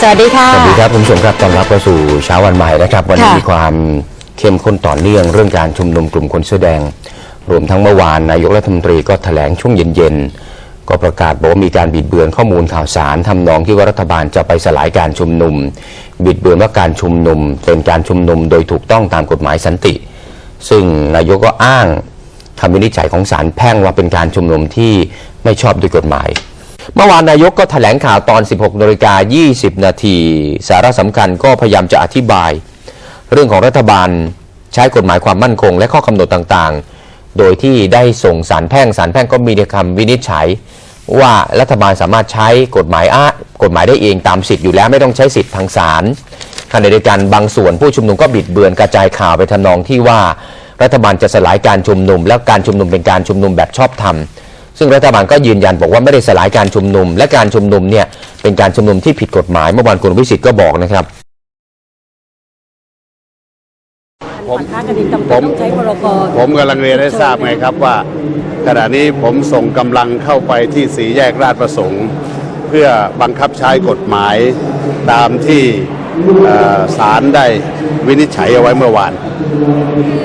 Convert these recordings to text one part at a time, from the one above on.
สวัสดีค่ะ สวัสดีครับคุณผู้ชมครับต้อนรับเข้าสู่เช้าวันใหม่นะครับ วันนี้ค่ะมีความเข้มข้นต่อเนื่องเรื่องการชุมนุมกลุ่มคนเสื้อแดง รวมทั้งเมื่อวานนายกรัฐมนตรีก็แถลงช่วงเย็นๆ ก็ประกาศบอกว่ามีการบิดเบือนข้อมูลข่าวสารทำนองที่ว่ารัฐบาลจะไปสลายการชุมนุม บิดเบือนว่าการชุมนุมเป็นการชุมนุมโดยถูกต้องตามกฎหมายสันติ ซึ่งนายกก็อ้างคำวินิจฉัยของศาลแพ่งว่าเป็นการชุมนุมที่ไม่ชอบด้วยกฎหมาย เมื่อวานนายกก็แถลงข่าวตอน 16นาฬิกา20 นาที สาระสำคัญก็พยายามจะอธิบาย เรื่องของรัฐบาลใช้กฎหมายความมั่นคง และข้อกำหนดต่างๆ โดยที่ได้ส่งสารแพ่งสารแพ่งก็มีคำวินิจฉัย ว่ารัฐบาลสามารถใช้กฎหมายอ้ากฎหมายได้เองตามสิทธิ์อยู่แล้วไม่ต้องใช้สิทธิ์ทางศาลขณะเดียวกันบางส่วนผู้ชุมนุมก็บิดเบือนกระจายข่าวไปทำนองที่ว่า รัฐบาลจะสลายการชุมนุม และการชุมนุมเป็นการชุมนุมแบบชอบธรรม ซึ่งรัฐบาลก็ยืนยันบอกว่าไม่ได้สลายการชุมนุม และการชุมนุมเนี่ยเป็นการชุมนุมที่ผิดกฎหมายเมื่อวานคุณวิสิทธิ์ก็บอกนะครับผมค้ากันดินจำผเป็นมต้องใช้พรกผมกำลังเรียนให้ทราบไงครับว่า ขณะนี้ผมส่งกำลังเข้าไปที่สีแยกราชประสงค์ เพื่อบังคับใช้กฎหมายตามที่เอ่อศาลได้วินิจฉัยเอาไว้เมื่อวาน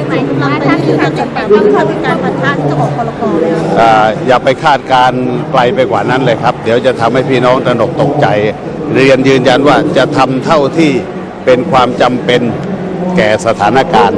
หมายถึงว่าถ้าคือการจำเป็นต้องเข้าเป็นการปะทะที่จะออกพรกเลยครับเอ่ออย่าไปคาดการณ์ไกลไปกว่านั้นเลยครับ เดี๋ยวจะทำให้พี่น้องตระหนกตกใจ เรียนยืนยันว่าจะทำเท่าที่เป็นความจำเป็นแก่สถานการณ์